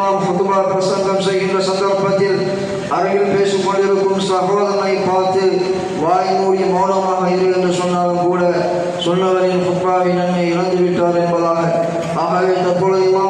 இமாம் ஃபுதுபா பிரசங்கம் செய்கின்ற சந்தர்ப்பத்தில் அருகில் பேசிக் கொண்டிருக்கும் சகோதரனை பார்த்து வாய் மூடி மௌனமாக இரு என்று சொன்னாலும் கூட சொன்னவரின் ஃபுத்பாவின் நன்மை இழந்து விட்டார் என்பதாக. ஆகவே தற்பொழுது இமாம்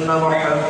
أن محمدا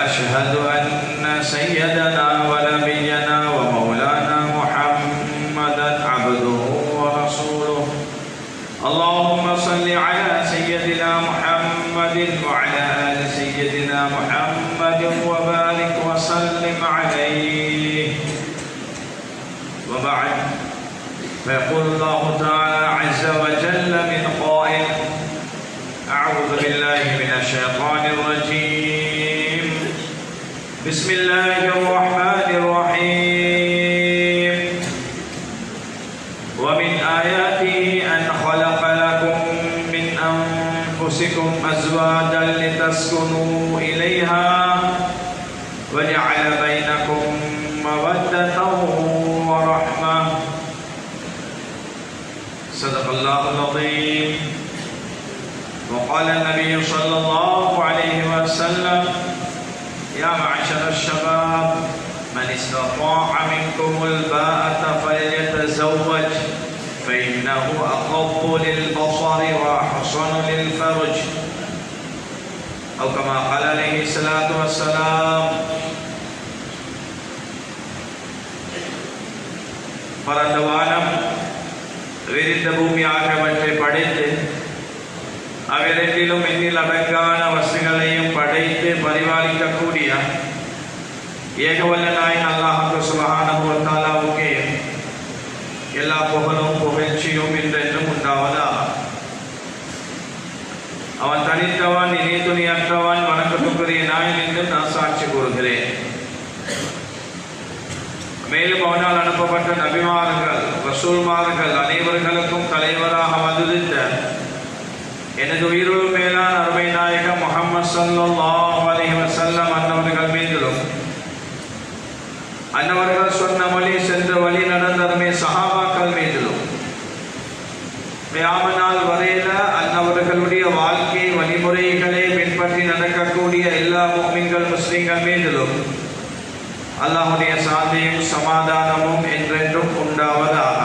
وأشهد أن سيدنا ونبينا أنفسكم أزواجا لتسكنوا إليها وجعل بينكم مودة ورحمة. صدق الله العظيم. وقال النبي صلى الله عليه وسلم يا معشر الشباب من استطاع منكم الباءة فليتزوج فإنه أغض للبصر وأحصن عليه الصلاة والسلام பரந்த வானம் விரிந்த பூமி ஆகியவற்றை படைத்து அவ்விரண்டிலும் எண்ணில் அடங்கான வசதிகளையும் படைத்து பரிபாலிக்கக்கூடிய ஏகவல்லனாய் அல்லாஹு சுபஹானஹு வ தஆலாவுக்கே எல்லா புகழும் புகழ்ச்சியும் என்றென்றும் உண்டாவதா அவன் தனித்தவன் இணை துணியற்றவன் வணக்கத்துக்கு அன்புக்குரிய நாயன் என்றும் நான் சாட்சி கூறுகிறேன். மேலும் அவனால் அனுப்பப்பட்ட நபிமார்கள் ரசூல்மார்கள் அனைவர்களுக்கும் தலைவராக வந்திருந்த எனது உயிரோடு மேலான அருமை நாயகம் முகமது ஸல்லல்லாஹு அலைஹி அன்னவர்கள் மீதிலும் அன்னவர்கள் அல்லாஹுடைய சாந்தியும் சமாதானமும் என்றென்றும் உண்டாவதாக.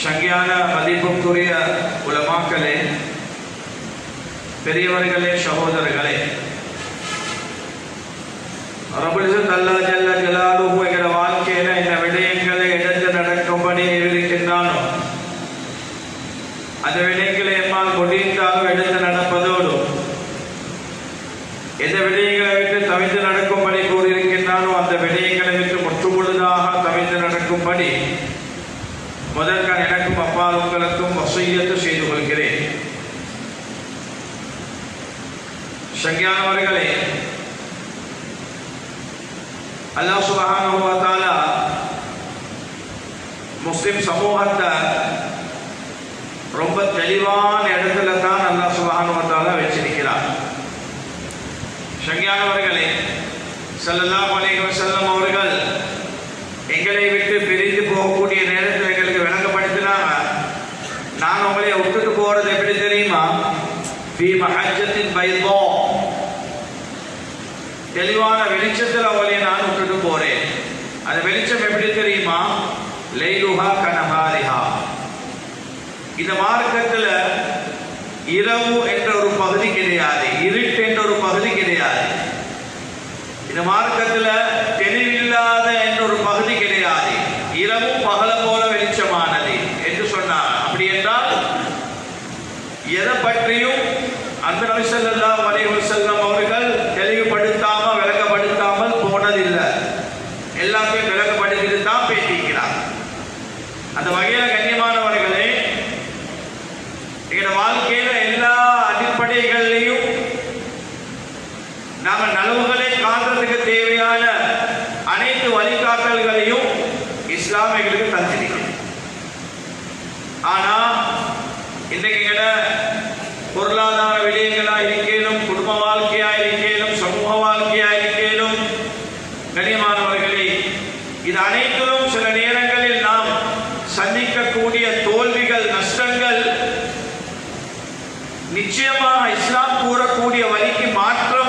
சங்கியான மதிப்புக்குரிய உலமாக்களே பெரியவர்களே சகோதரர்களே ரபுலிசு அல்லா ஜல்ல ஜலாலுஹு என்கிற வாழ்க்கையில என்ன சங்கியானவர்களே ஸல்லல்லாஹு அலைஹி வஸல்லம் அவர்கள் எங்களை விட்டு பிரிந்து போகக்கூடிய நேரத்தில் எங்களுக்கு விளங்கப்படுத்தினாங்க நான் உங்களை விட்டுட்டு போறது எப்படி தெரியுமா? பி மஹஜத்தின் பைதோ. தெளிவான வெளிச்சத்தில் அவளை நான் விட்டுட்டு போறேன். அந்த வெளிச்சம் எப்படி தெரியுமா? லைலுஹா கனஹாரிஹா. இந்த மார்க்கத்தில் இரவு என்ற ஒரு பகுதிக்கு கிடையாது இருட்டு என்ற ஒரு பகுதி கிடையாது இந்த மார்க்கத்தில் தெளிவில்லாத என்ற ஒரு பகுதி கிடையாது. இரவும் பகல போல வெளிச்சமானது என்று சொன்னார். அப்படி என்றால் எதை பற்றியும் அந்த நபி ஸல்லல்லாஹு அலைஹி பொருளாதார இருக்கேனும் குடும்ப வாழ்க்கையா இருக்கேனும் சமூக வாழ்க்கையா இருக்கேனும் கண்ணியமானவர்களே இது அனைத்திலும் சில நேரங்களில் நாம் சந்திக்கக்கூடிய தோல்விகள் நஷ்டங்கள் நிச்சயமாக இஸ்லாம் கூறக்கூடிய வழிக்கு மாற்றம்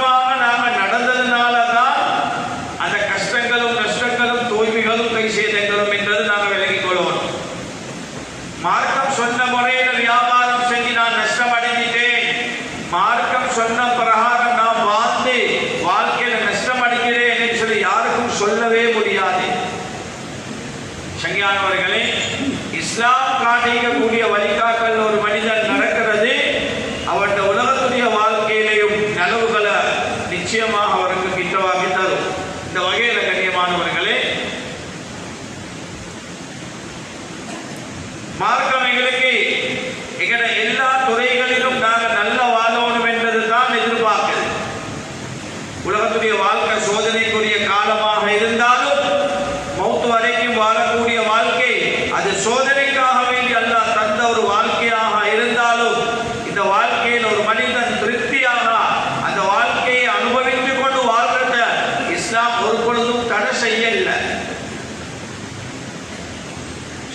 நிச்சயமாக அவருக்கு கிட்டவாக்கி தரும். இந்த வகையில் கண்ணியமானவர்களே மார்க்கமை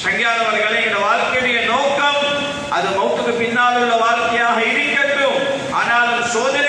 சங்கியானவர்களே இந்த வாழ்க்கையுடைய நோக்கம் அது மௌத்துக்கு பின்னால் உள்ள வாழ்க்கையாக இருக்கட்டும் ஆனாலும் சோதனை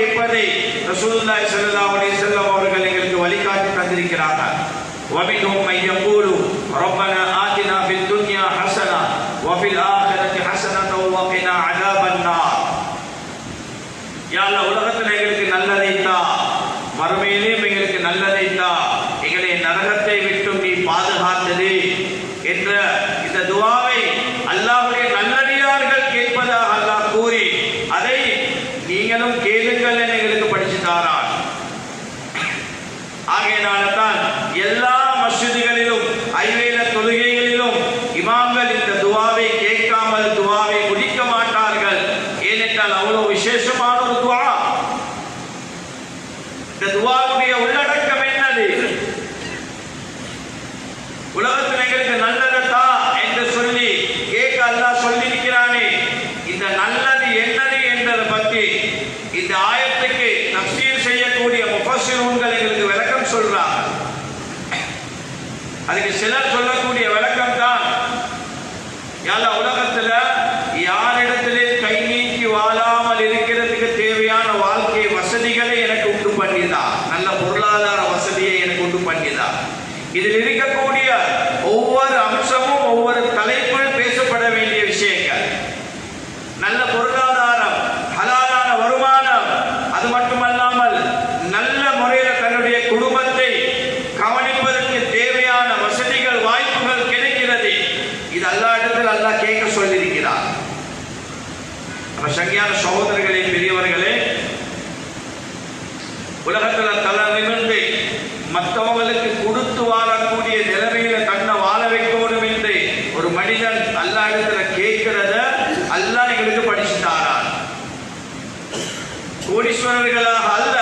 இருப்பதை ரசூலுல்லாஹி ஸல்லல்லாஹு அலைஹி வஸல்லம் அவர்கள் எங்களுக்கு வழிகாட்டி தந்திருக்கிறார்கள். வமின்ஹும் மையக்கூலு துவாவை கேட்காமல் துவாவை முடிக்க Y le dedica como ಕೋಡೀಶ್ವರರಿಗಳ ಅಲ್ಲ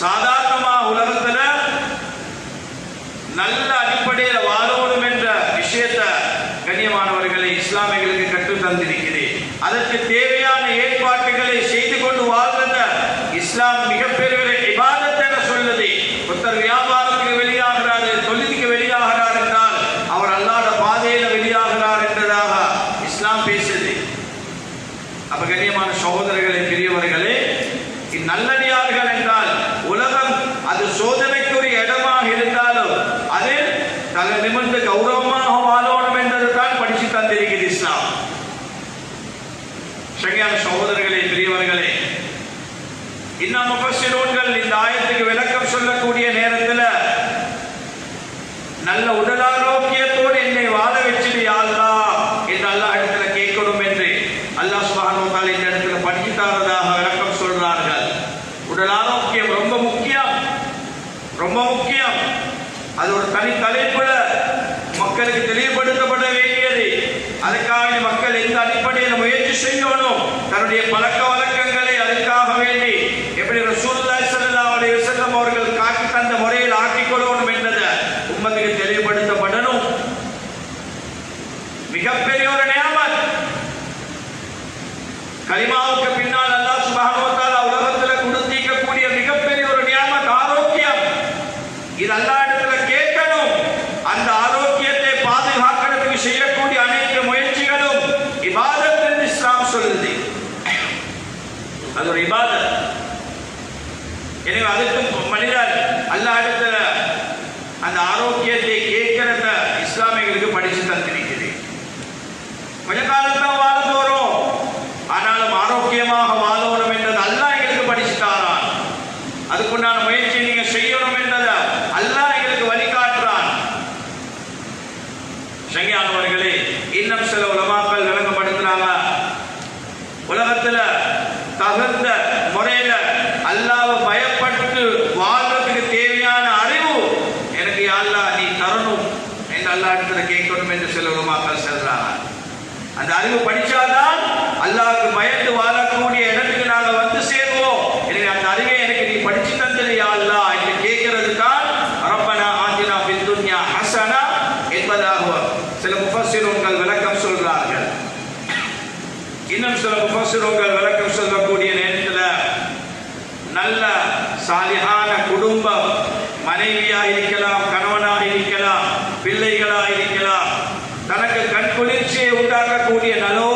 ಸಾಧಾರಣ கௌரவமாக வாழணும் என்றதுதான் படிச்சு தந்திருக்கிறது இஸ்லாம். சரியான சகோதரர்களே பெரியவர்களே இந்த முப்பசிரோன்கள் இந்த ஆயத்துக்கு விளக்கம் சொல்லக்கூடிய நேரம் மனைவியா இருக்கலாம் கணவனா இருக்கலாம் பிள்ளைகளா இருக்கலாம் தனக்கு கண் குளிர்ச்சியை உண்டாக்கக்கூடிய நலோ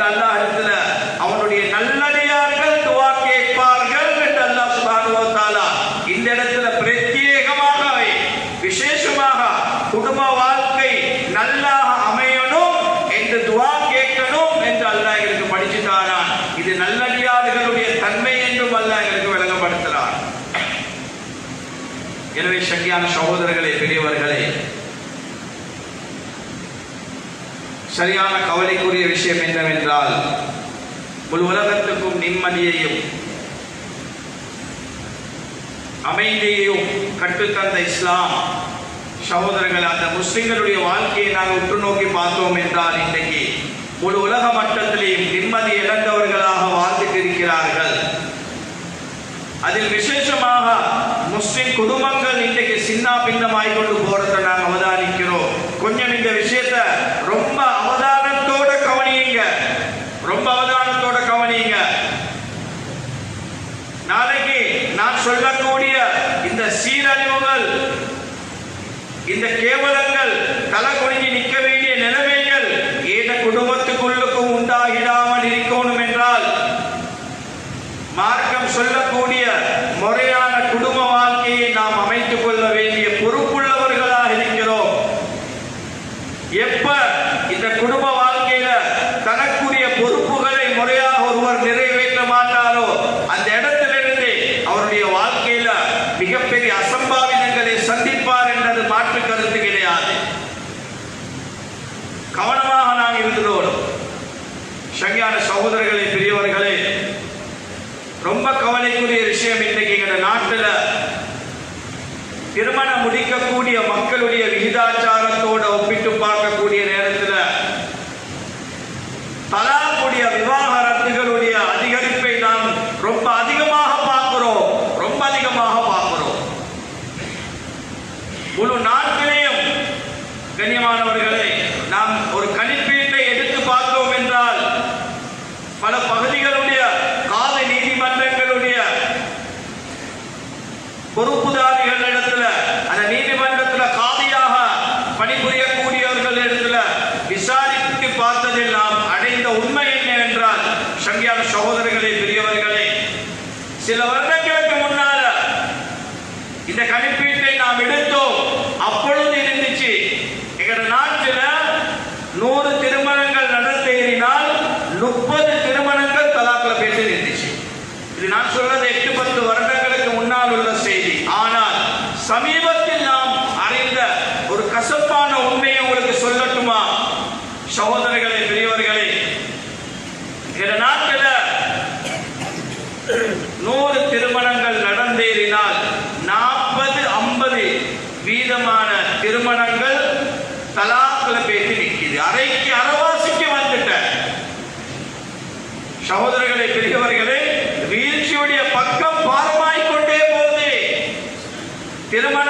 I love. உலகத்துக்கும் நிம்மதியையும் அமைதியையும் கற்றுத்தந்த இஸ்லாம். சகோதரர்கள் அந்த முஸ்லிம்களுடைய வாழ்க்கையை நாங்கள் உற்று நோக்கி பார்த்தோம் என்றால் இன்றைக்கு ஒரு உலக மட்டத்திலேயும் நிம்மதி இழந்தவர்களாக வாழ்ந்துட்டு இருக்கிறார்கள். அதில் விசேஷமாக முஸ்லிம் குடும்பங்கள் இன்றைக்கு சின்ன பின்னமாய் கொண்டு போறதை நாங்கள் அவதானிக்கிறோம். கொஞ்சம் இந்த விஷயத்தை சொல்லக்கூடிய இந்த சீரழிவுகள் இந்த கேவலங்கள் தலை குடிஞ்சு நிற்க வேண்டிய நிலைமைகள் ஏத குடும்பத்துக்குள்ளுக்கும் உண்டாகிடாமல் இருக்கணும் என்றால் மார்க்கம் சொல்லக்கூடிய முறை இந்த கணிப்பீட்டை நாம் எடுத்தோம். அப்பொழுது இருந்துச்சு. எங்க நாட்டில் சகோதரர்களை பெரியவர்களே வீழ்ச்சியுடைய பக்கம் பாரமாய்க் கொண்டே போகுது. திருமண